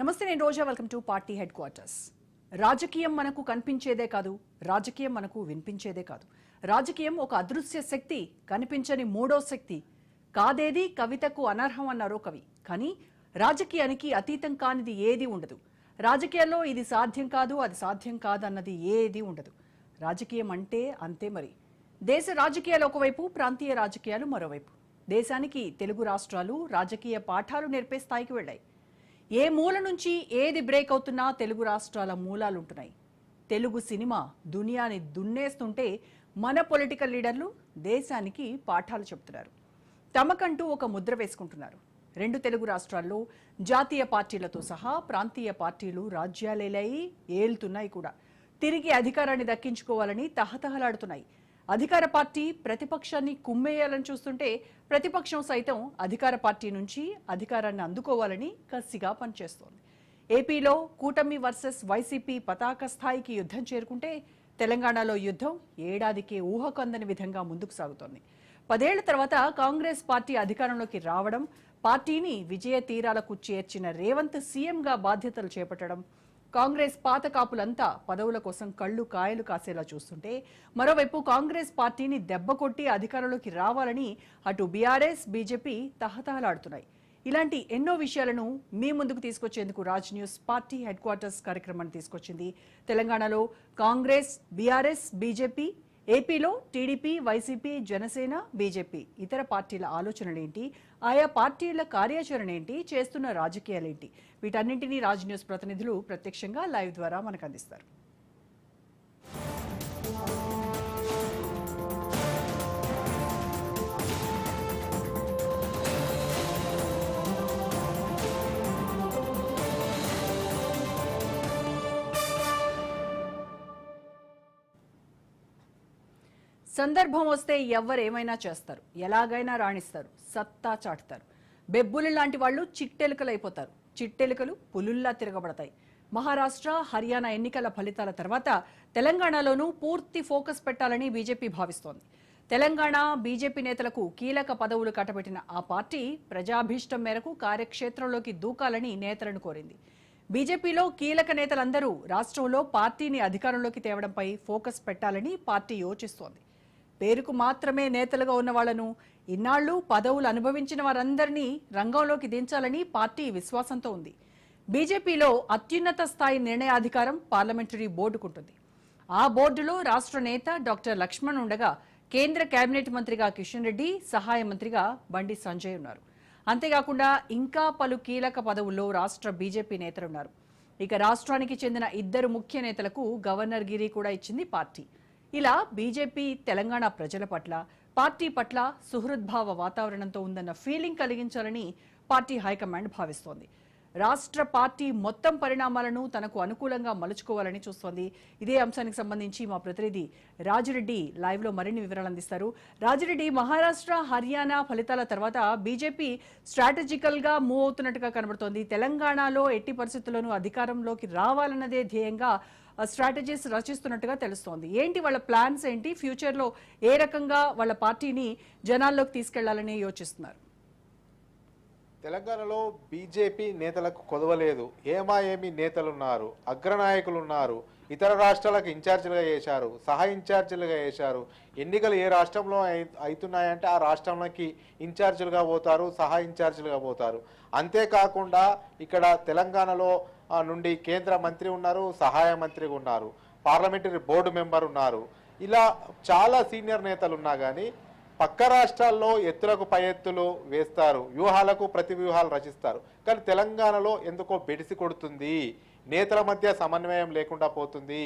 నమస్తే నేను Roja. Welcome to party headquarters రాజకీయం మనకు కనిపించేదే కాదు రాజకీయం మనకు వినిపించేదే కాదు. రాజకీయం ఒక అదృశ్య శక్తి కనిపించని మూడో శక్తి. కాదేది కవితకు అనర్హం అన్నారు కవి కానీ రాజకీయానికి అతీతం కానిది ఏది ఉండదు. రాజకీయాల్లో ఇది సాధ్యం కాదు అది సాధ్యం కాదు అన్నది ఏది ఉండదు. రాజకీయం అంటే అంతే మరి. దేశ రాజకీయాలు ఒకవైపు ప్రాంతీయ రాజకీయాలు మరోవైపు. దేశానికి తెలుగు రాష్ట్రాలు రాజకీయ పాఠాలు నేర్పే స్థాయికి వెళ్ళాయి. ఏ మూల నుంచి ఏది బ్రేక్ అవుతున్నా తెలుగు రాష్ట్రాల మూలాలు ఉంటున్నాయి తెలుగు సినిమా దునియాని దున్నేస్తుంటే మన పొలిటికల్ లీడర్లు దేశానికి పాఠాలు చెబుతున్నారు. తమకంటూ ఒక ముద్ర వేసుకుంటున్నారు. రెండు తెలుగు రాష్ట్రాల్లో జాతీయ పార్టీలతో సహా ప్రాంతీయ పార్టీలు రాజ్యాలేలాయి ఏలుతున్నాయి కూడా. తిరిగి అధికారాన్ని దక్కించుకోవాలని తహతహలాడుతున్నాయి. అధికార పార్టీ ప్రతిపక్షాన్ని కుమ్మేయాలని చూస్తుంటే ప్రతిపక్షం సైతం అధికార పార్టీ నుంచి అధికారాన్ని అందుకోవాలని కసిగా పనిచేస్తోంది. ఏపీలో కూటమి వర్సెస్ వైసీపీ పతాక స్థాయికి యుద్ధం చేరుకుంటే తెలంగాణలో యుద్ధం ఏడాదికే ఊహకందని విధంగా ముందుకు సాగుతోంది. పదేళ్ళ తర్వాత కాంగ్రెస్ పార్టీ అధికారంలోకి రావడం పార్టీని విజయ తీరాలకు చేర్చిన రేవంత్ సీఎంగా బాధ్యతలు చేపట్టడం కాంగ్రెస్ పాత కాపులంతా పదవుల కోసం కళ్ళు కాయలు కాసేలా చూస్తుంటే మరోవైపు కాంగ్రెస్ పార్టీని దెబ్బకొట్టి అధికారంలోకి రావాలని అటు బీఆర్ఎస్ బీజేపీ తహతహలాడుతున్నాయి. ఇలాంటి ఎన్నో విషయాలను మీ ముందుకు తీసుకొచ్చేందుకు Raj news party headquarters కార్యక్రమాన్ని తీసుకొచ్చింది తెలంగాణలో కాంగ్రెస్ బీఆర్ఎస్ బీజేపీ ఏపీలో టీడీపీ వైసీపీ జనసేన బీజేపీ ఇతర పార్టీల ఆలోచనలేంటి? ఆయా పార్టీల కార్యాచరణ ఏంటి చేస్తున్న రాజకీయాలేంటి? వీటన్నింటినీ రాజ్ న్యూస్ ప్రతినిధులు ప్రత్యక్షంగా లైవ్ ద్వారా మనకు అందిస్తారు. సందర్భం వస్తే ఎవరేమైనా చేస్తారు. ఎలాగైనా రాణిస్తారు. సత్తా చాటుతారు. బెబ్బులు లాంటి వాళ్ళు చిట్టెలుకలు అయిపోతారు చిట్టెలుకలు పులుల్లా తిరగబడతాయి. మహారాష్ట్ర హర్యానా ఎన్నికల ఫలితాల తర్వాత తెలంగాణలోనూ పూర్తి ఫోకస్ పెట్టాలని బీజేపీ భావిస్తోంది. తెలంగాణ బీజేపీ నేతలకు కీలక పదవులు కట్టబెట్టిన ఆ పార్టీ ప్రజాభీష్టం మేరకు కార్యక్షేత్రంలోకి దూకాలని నేతలను కోరింది. బీజేపీలో కీలక నేతలందరూ రాష్ట్రంలో పార్టీని అధికారంలోకి తేవడంపై ఫోకస్ పెట్టాలని పార్టీ యోచిస్తోంది. పేరుకు మాత్రమే నేతలుగా ఉన్న వాళ్ళను ఇన్నాళ్ళు పదవులు అనుభవించిన వారందరినీ రంగంలోకి దించాలని పార్టీ విశ్వాసంతో ఉంది. బీజేపీలో అత్యున్నత స్థాయి నిర్ణయాధికారం పార్లమెంటరీ బోర్డుకుంటుంది. ఆ బోర్డులో రాష్ట్ర నేత డాక్టర్ లక్ష్మణ్ ఉండగా కేంద్ర కేబినెట్ మంత్రిగా కిషన్ రెడ్డి సహాయ మంత్రిగా బండి సంజయ్ ఉన్నారు. అంతేకాకుండా ఇంకా పలు కీలక పదవుల్లో రాష్ట్ర బీజేపీ నేతలున్నారు. ఇక రాష్ట్రానికి చెందిన ఇద్దరు ముఖ్య నేతలకు గవర్నర్ గిరి కూడా ఇచ్చింది పార్టీ. ఇలా బీజేపీ తెలంగాణ ప్రజల పట్ల పార్టీ పట్ల సుహృద్భావ వాతావరణంతో ఉందన్న ఫీలింగ్ కలిగించాలని పార్టీ హైకమాండ్ భావిస్తోంది. రాష్ట్ర పార్టీ మొత్తం పరిణామాలను తనకు అనుకూలంగా మలుచుకోవాలని చూస్తోంది. ఇదే అంశానికి సంబంధించి మా ప్రతినిధి రాజిరెడ్డి లైవ్లో మరిన్ని వివరాలు అందిస్తారు. రాజిరెడ్డి మహారాష్ట్ర హర్యానా ఫలితాల తర్వాత బీజేపీ స్ట్రాటజికల్గా మూవ్ అవుతున్నట్టుగా కనబడుతోంది. తెలంగాణలో ఎట్టి పరిస్థితుల్లోనూ అధికారంలోకి రావాలన్నదే ధ్యేయంగా స్ట్రాటజీస్ రచిస్తున్నట్టుగా తెలుస్తోంది. ఏంటి వాళ్ళ ప్లాన్స్ ఏంటి? ఫ్యూచర్లో ఏ రకంగా వాళ్ళ పార్టీని జనాల్లోకి తీసుకెళ్ళాలని యోచిస్తున్నారు? తెలంగాణలో బీజేపీ నేతలకు కొదవలేదు. ఏమాయేమి నేతలున్నారు? అగ్రనాయకులున్నారు. ఇతర రాష్ట్రాలకు ఇన్ఛార్జీలుగా చేశారు. సహా ఇన్ఛార్జీలుగా చేశారు. ఎన్నికలు ఏ రాష్ట్రంలో అవుతున్నాయంటే ఆ రాష్ట్రంలోకి ఇన్ఛార్జీలుగా పోతారు సహా ఇన్ఛార్జీలుగా పోతారు. అంతేకాకుండా ఇక్కడ తెలంగాణలో నుండి కేంద్ర మంత్రి ఉన్నారు సహాయ మంత్రి ఉన్నారు పార్లమెంటరీ బోర్డు మెంబర్ ఉన్నారు. ఇలా చాలా సీనియర్ నేతలు ఉన్నా కానీ పక్క రాష్ట్రాల్లో ఎత్తులకు పై ఎత్తులు వేస్తారు వ్యూహాలకు ప్రతి వ్యూహాలు రచిస్తారు. కానీ తెలంగాణలో ఎందుకో బెడిసి కొడుతుంది నేతల మధ్య సమన్వయం లేకుండా పోతుంది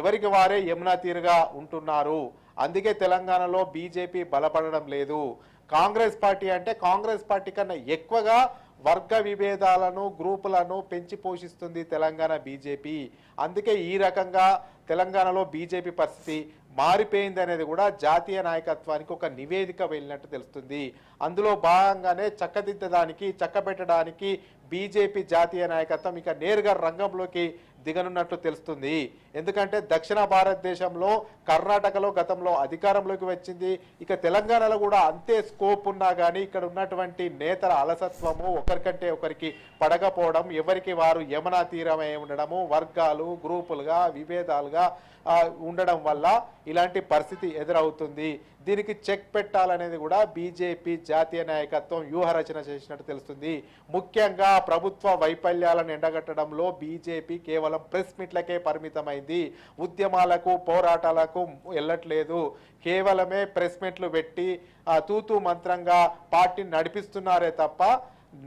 ఎవరికి వారే యమునా తీరుగా ఉంటున్నారు. అందుకే తెలంగాణలో బీజేపీ బలపడడం లేదు. కాంగ్రెస్ పార్టీ అంటే కాంగ్రెస్ పార్టీ కన్నా ఎక్కువగా వర్గ విభేదాలను గ్రూపులను పెంచి పోషిస్తుంది తెలంగాణ బీజేపీ. అందుకే ఈ రకంగా తెలంగాణలో బీజేపీ పరిస్థితి మారిపోయింది అనేది కూడా జాతీయ నాయకత్వానికి ఒక నివేదిక వెళ్ళినట్టు తెలుస్తుంది. అందులో భాగంగానే చక్కదిద్దడానికి చక్కబెట్టడానికి బీజేపీ జాతీయ నాయకత్వం ఇక నేరుగా రంగంలోకి దిగనున్నట్లు తెలుస్తుంది. ఎందుకంటే దక్షిణ భారతదేశంలో కర్ణాటకలో గతంలో అధికారంలోకి వచ్చింది. ఇక తెలంగాణలో కూడా అంతే స్కోప్ ఉన్నా కానీ ఇక్కడ ఉన్నటువంటి నేతల అలసత్వము ఒకరికంటే ఒకరికి పడకపోవడం ఎవరికి వారు యమునా తీరమై ఉండడము వర్గాలు గ్రూపులుగా విభేదాలుగా ఉండడం వల్ల ఇలాంటి పరిస్థితి ఎదురవుతుంది. దీనికి చెక్ పెట్టాలనేది కూడా బీజేపీ జాతీయ నాయకత్వం వ్యూహ రచన చేసినట్టు తెలుస్తుంది. ముఖ్యంగా ప్రభుత్వ వైఫల్యాలను ఎండగట్టడంలో బీజేపీ కేవలం ప్రెస్ మీట్లకే పరిమితమైంది. ఉద్యమాలకు పోరాటాలకు వెళ్ళట్లేదు. కేవలమే ప్రెస్ మీట్లు పెట్టి ఆ, తూతూ మంత్రంగా పార్టీని నడిపిస్తున్నారే తప్ప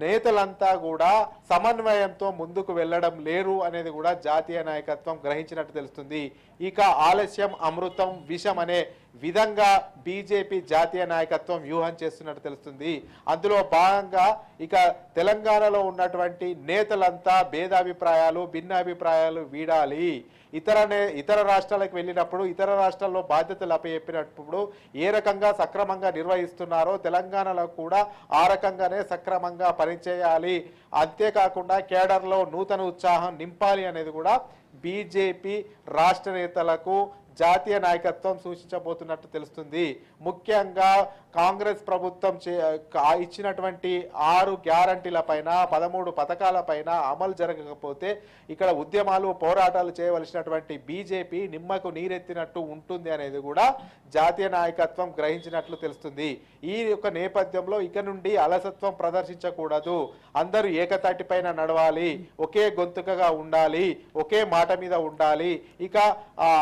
నేతలంతా కూడా సమన్వయంతో ముందుకు వెళ్ళడం లేరు అనేది కూడా జాతీయ నాయకత్వం గ్రహించినట్టు తెలుస్తుంది. ఇక ఆలస్యం అమృతం విషం అనే విధంగా బీజేపీ జాతీయ నాయకత్వం వ్యూహం చేస్తున్నట్టు తెలుస్తుంది. అందులో భాగంగా ఇక తెలంగాణలో ఉన్నటువంటి నేతలంతా భేదాభిప్రాయాలు భిన్నాభిప్రాయాలు వీడాలి. ఇతర నే- ఇతర రాష్ట్రాలకు వెళ్ళినప్పుడు ఇతర రాష్ట్రాల్లో బాధ్యతలు అప్పచెప్పినప్పుడు ఏ రకంగా సక్రమంగా నిర్వహిస్తున్నారో తెలంగాణలో కూడా ఆ రకంగానే సక్రమంగా పనిచేయాలి. అంతేకాకుండా కేడర్లో నూతన ఉత్సాహం నింపాలి అనేది కూడా బీజేపీ రాష్ట్ర నేతలకు జాతీయ నాయకత్వం సూచించబోతున్నట్టు తెలుస్తుంది. ముఖ్యంగా కాంగ్రెస్ ప్రభుత్వం చే కా- ఇచ్చినటువంటి ఆరు గ్యారంటీల పైన పదమూడు పథకాల పైన అమలు జరగకపోతే ఇక్కడ ఉద్యమాలు పోరాటాలు చేయవలసినటువంటి బీజేపీ నిమ్మకు నీరెత్తినట్టు ఉంటుంది అనేది కూడా జాతీయ నాయకత్వం గ్రహించినట్లు తెలుస్తుంది. ఈ యొక్క నేపథ్యంలో ఇక నుండి అలసత్వం ప్రదర్శించకూడదు. అందరూ ఏకతాటి పైన నడవాలి. ఒకే గొంతుకగా ఉండాలి. ఒకే మాట మీద ఉండాలి. ఇక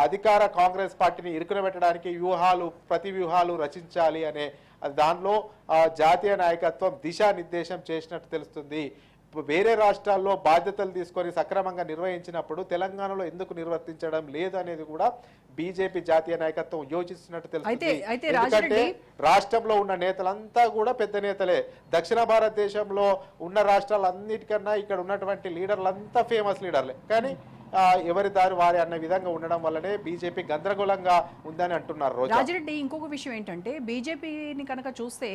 అధికార కాంగ్రెస్ పార్టీని ఇరుకున పెట్టడానికి వ్యూహాలు ప్రతి వ్యూహాలు రచించాలి అనే దానిలో ఆ, జాతీయ నాయకత్వం దిశానిర్దేశం చేసినట్టు తెలుస్తుంది. వేరే రాష్ట్రాల్లో బాధ్యతలు తీసుకొని సక్రమంగా నిర్వహించినప్పుడు తెలంగాణలో ఎందుకు నిర్వర్తించడం లేదు అనేది కూడా బీజేపీ జాతీయ నాయకత్వం యోచిస్తున్నట్టు తెలుస్తుంది. ఎందుకంటే రాష్ట్రంలో ఉన్న నేతలంతా కూడా పెద్ద నేతలే. దక్షిణ భారతదేశంలో ఉన్న రాష్ట్రాలన్నిటికన్నా ఇక్కడ ఉన్నటువంటి లీడర్లంతా ఫేమస్ లీడర్లే. కానీ ఎవరి దారి వారి అన్న విధంగా ఉండడం వల్లనే బీజేపీ గందరగోళంగా ఉందని అంటున్నారు రాజిరెడ్డి ఇంకొక విషయం ఏంటంటే బీజేపీని కనుక చూస్తే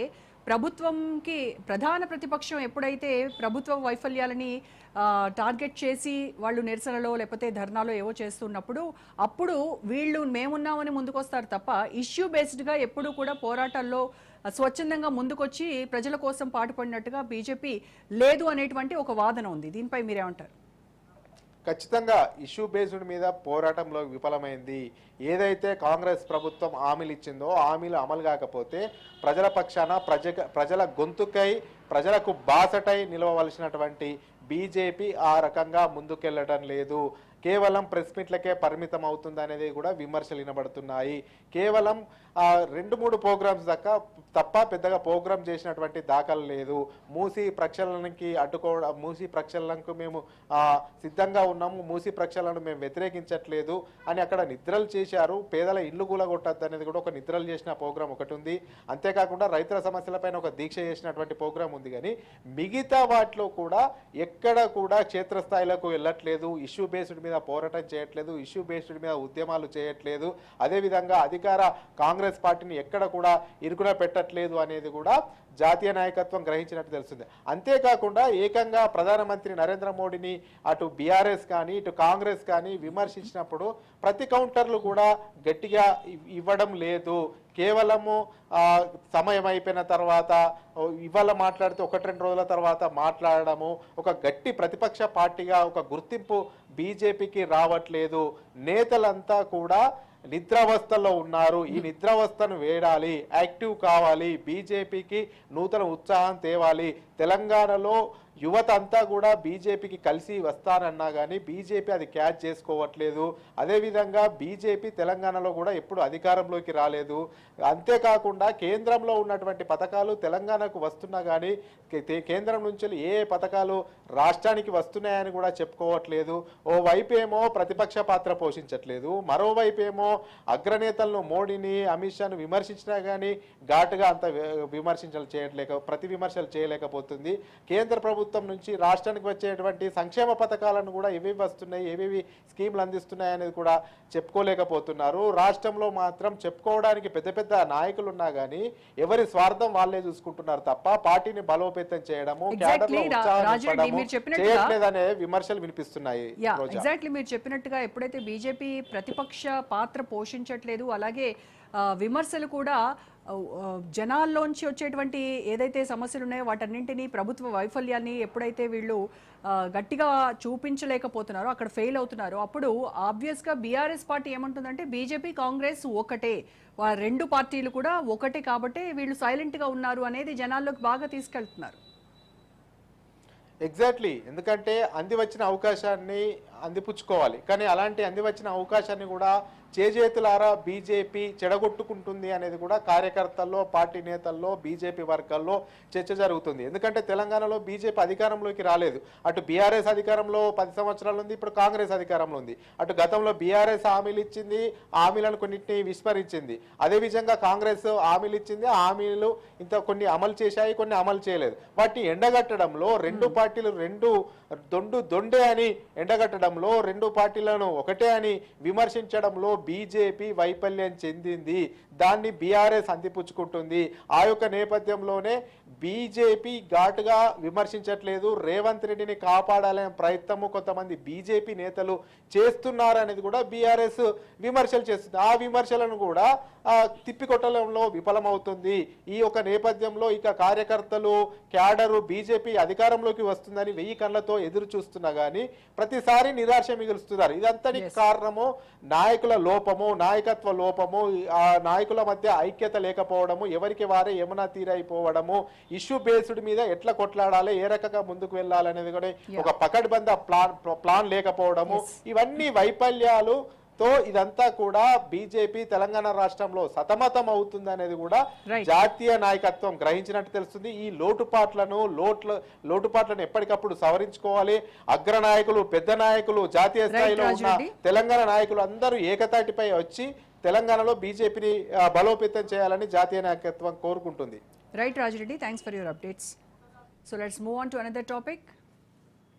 ప్రభుత్వంకి ప్రధాన ప్రతిపక్షం ఎప్పుడైతే ప్రభుత్వ వైఫల్యాలని టార్గెట్ చేసి వాళ్ళు నిరసనలో లేకపోతే ధర్నాలో ఏవో చేస్తున్నప్పుడు అప్పుడు వీళ్ళు మేమున్నామని ముందుకొస్తారు తప్ప ఇష్యూ బేస్డ్గా ఎప్పుడు కూడా పోరాటాల్లో స్వచ్ఛందంగా ముందుకొచ్చి ప్రజల కోసం పాటుపడినట్టుగా బీజేపీ లేదు అనేటువంటి ఒక వాదన ఉంది. దీనిపై మీరేమంటారు? ఖచ్చితంగా ఇష్యూ బేస్డ్ మీద పోరాటంలో విఫలమైంది. ఏదైతే కాంగ్రెస్ ప్రభుత్వం హామీలు ఇచ్చిందో హామీలు అమలు కాకపోతే ప్రజల పక్షాన ప్రజ ప్రజల గొంతుకై ప్రజలకు బాసటై నిలవవలసినటువంటి బీజేపీ ఆ రకంగా ముందుకెళ్ళటం లేదు. కేవలం ప్రెస్ మీట్లకే పరిమితం అవుతుంది అనేది కూడా విమర్శలు వినబడుతున్నాయి. కేవలం రెండు మూడు ప్రోగ్రామ్స్ దాకా తప్ప పెద్దగా ప్రోగ్రామ్ చేసినటువంటి దాఖలు లేదు. మూసి ప్రక్షాళనకి అడ్డుకోవడం మూసి ప్రక్షాళనకు మేము సిద్ధంగా ఉన్నాము. మూసి ప్రక్షాళనను మేము వ్యతిరేకించట్లేదు అని అక్కడ నిద్రలు చేశారు. పేదల ఇల్లు కూలగొట్టద్దు అనేది కూడా ఒక నిద్రలు చేసిన ప్రోగ్రామ్ ఒకటి ఉంది. అంతేకాకుండా రైతుల సమస్యలపైన ఒక దీక్ష చేసినటువంటి ప్రోగ్రామ్ ఉంది కానీ మిగతా వాటిలో కూడా ఎక్కడ కూడా క్షేత్రస్థాయిలకు వెళ్ళట్లేదు. ఇష్యూ బేస్డ్ మీద పోరాటం చేయట్లేదు ఇష్యూ బేస్డ్ మీద ఉద్యమాలు చేయట్లేదు. అదేవిధంగా అధికార కాంగ్రెస్ పార్టీని ఎక్కడ కూడా ఇరుకున పెట్టట్లేదు అనేది కూడా జాతీయ నాయకత్వం గ్రహించినట్టు తెలుస్తుంది. అంతేకాకుండా ఏకంగా ప్రధానమంత్రి నరేంద్ర మోడీని అటు బీఆర్ఎస్ కానీ ఇటు కాంగ్రెస్ కానీ విమర్శించినప్పుడు ప్రతి కౌంటర్లు కూడా గట్టిగా ఇవ్వడం లేదు. కేవలము సమయం అయిపోయిన తర్వాత ఇవాళ మాట్లాడితే ఒకటి రెండు రోజుల తర్వాత మాట్లాడడము ఒక గట్టి ప్రతిపక్ష పార్టీగా ఒక గుర్తింపు బీజేపీకి రావట్లేదు. నేతలంతా కూడా నిద్రావస్థలో ఉన్నారు. ఈ నిద్రావస్థను వేడాలి. యాక్టివ్ కావాలి. బీజేపీకి నూతన ఉత్సాహం తేవాలి. తెలంగాణలో యువత అంతా కూడా బీజేపీకి కలిసి వస్తానన్నా కానీ బీజేపీ అది క్యాచ్ చేసుకోవట్లేదు. అదేవిధంగా బీజేపీ తెలంగాణలో కూడా ఎప్పుడు అధికారంలోకి రాలేదు. అంతేకాకుండా కేంద్రంలో ఉన్నటువంటి పథకాలు తెలంగాణకు వస్తున్నా కానీ కేంద్రం నుంచి ఏ పథకాలు రాష్ట్రానికి వస్తున్నాయని కూడా చెప్పుకోవట్లేదు. ఓ వైపు ఏమో ప్రతిపక్ష పాత్ర పోషించట్లేదు. మరోవైపు ఏమో అగ్రనేతలను మోడీని అమిత్ షాను విమర్శించినా కానీ ఘాటుగా అంత విమర్శించలు చేయట్లేక ప్రతి విమర్శలు చేయలేకపోతుంది. కేంద్ర ప్రభుత్వం ప్రభుత్వం నుంచి రాష్ట్రానికి వచ్చేటువంటి సంక్షేమ పథకాలను కూడా ఏవేవి వస్తున్నాయి ఏవేవి స్కీమ్లు అందిస్తున్నాయి అనేది కూడా చెప్పుకోలేకపోతున్నారు రాష్ట్రంలో మాత్రం చెప్పుకోవడానికి పెద్ద పెద్ద నాయకులు ఉన్నా కానీ ఎవరి స్వార్థం వాళ్ళే చూసుకుంటున్నారు తప్ప పార్టీని బలోపేతం చేయడము చేయట్లేదనే విమర్శలు వినిపిస్తున్నాయి. ఎగ్జాక్ట్లీ మీరు చెప్పినట్టుగా ఎప్పుడైతే బీజేపీ ప్రతిపక్ష పాత్ర పోషించట్లేదు అలాగే విమర్శలు కూడా జనాల్లోంచి వచ్చేటువంటి ఏదైతే సమస్యలు ఉన్నాయో వాటన్నింటినీ ప్రభుత్వ వైఫల్యాన్ని ఎప్పుడైతే వీళ్ళు గట్టిగా చూపించలేకపోతున్నారో అక్కడ ఫెయిల్ అవుతున్నారో అప్పుడు ఆబ్వియస్గా బీఆర్ఎస్ పార్టీ ఏమంటుందంటే బీజేపీ కాంగ్రెస్ ఒకటే. రెండు పార్టీలు కూడా ఒకటే కాబట్టి వీళ్ళు సైలెంట్గా ఉన్నారు అనేది జనాల్లోకి బాగా తీసుకెళ్తున్నారు. ఎగ్జాక్ట్లీ ఎందుకంటే అంది వచ్చిన అవకాశాన్ని అందిపుచ్చుకోవాలి. కానీ అలాంటి అంది వచ్చిన అవకాశాన్ని కూడా చేజేతులారా బీజేపీ చెడగొట్టుకుంటుంది అనేది కూడా కార్యకర్తల్లో పార్టీ నేతల్లో బీజేపీ వర్గాల్లో చర్చ జరుగుతుంది. ఎందుకంటే తెలంగాణలో బీజేపీ అధికారంలోకి రాలేదు. అటు బీఆర్ఎస్ అధికారంలో పది సంవత్సరాలు ఉంది ఇప్పుడు కాంగ్రెస్ అధికారంలో ఉంది. అటు గతంలో బీఆర్ఎస్ హామీలు ఇచ్చింది హామీలను కొన్నింటిని విస్మరించింది. అదేవిధంగా కాంగ్రెస్ హామీలు ఇచ్చింది హామీలు ఇంత కొన్ని అమలు చేశాయి కొన్ని అమలు చేయలేదు. వాటిని ఎండగట్టడంలో రెండు పార్టీలు రెండు దొండు దొండే అని ఎండగట్టడంలో రెండు పార్టీలను ఒకటే అని విమర్శించడంలో బీజేపీ వైఫల్యం చెందింది. దాన్ని బీఆర్ఎస్ అందిపుచ్చుకుంటుంది. ఆ యొక్క నేపథ్యంలోనే బీజేపీ ఘాటుగా విమర్శించట్లేదు. రేవంత్ రెడ్డిని కాపాడాలనే ప్రయత్నము కొంతమంది బీజేపీ నేతలు చేస్తున్నారనేది కూడా బీఆర్ఎస్ విమర్శలు చేస్తుంది. ఆ విమర్శలను కూడా తిప్పికొట్టడంలో విఫలమవుతుంది. ఈ యొక్క నేపథ్యంలో ఇక కార్యకర్తలు క్యాడరు బీజేపీ అధికారంలోకి వస్తుందని వెయ్యి కళ్ళతో ఎదురు చూస్తున్నా కానీ ప్రతిసారి నిరాశ మిగులుస్తున్నారు. ఇదంతటి కారణము నాయకుల లోపము నాయకత్వ లోపము ఆ నాయకుల మధ్య ఐక్యత లేకపోవడము ఎవరికి వారే యమునా తీరైపోవడము ఇష్యూ బేస్డ్ మీద ఎట్లా కొట్లాడాలి ఏ రకంగా ముందుకు వెళ్ళాలనేది కూడా ఒక పకడ్బంద ప్లాన్ ప్లాన్ లేకపోవడము ఇవన్నీ వైఫల్యాలు తో ఇదంతా కూడా బీజేపీ తెలంగాణ రాష్ట్రంలో సతమతం అవుతుంది అనేది కూడా. జాతీయ నాయకత్వం గ్రహించినట్టు తెలుస్తుంది ఈ లోటుపాట్లను లోట్ల లోటుపాట్లను ఎప్పటికప్పుడు సవరించుకోవాలి అగ్ర నాయకులు పెద్ద నాయకులు జాతీయ స్థాయిలో ఉన్న. తెలంగాణ నాయకులు అందరూ ఏకతాటిపై వచ్చి తెలంగాణలో బీజేపీని బలోపేతం చేయాలని జాతీయ నాయకత్వం కోరుకుంటుంది Right, Rajreddy, thanks for your updates. So let's move on to another topic.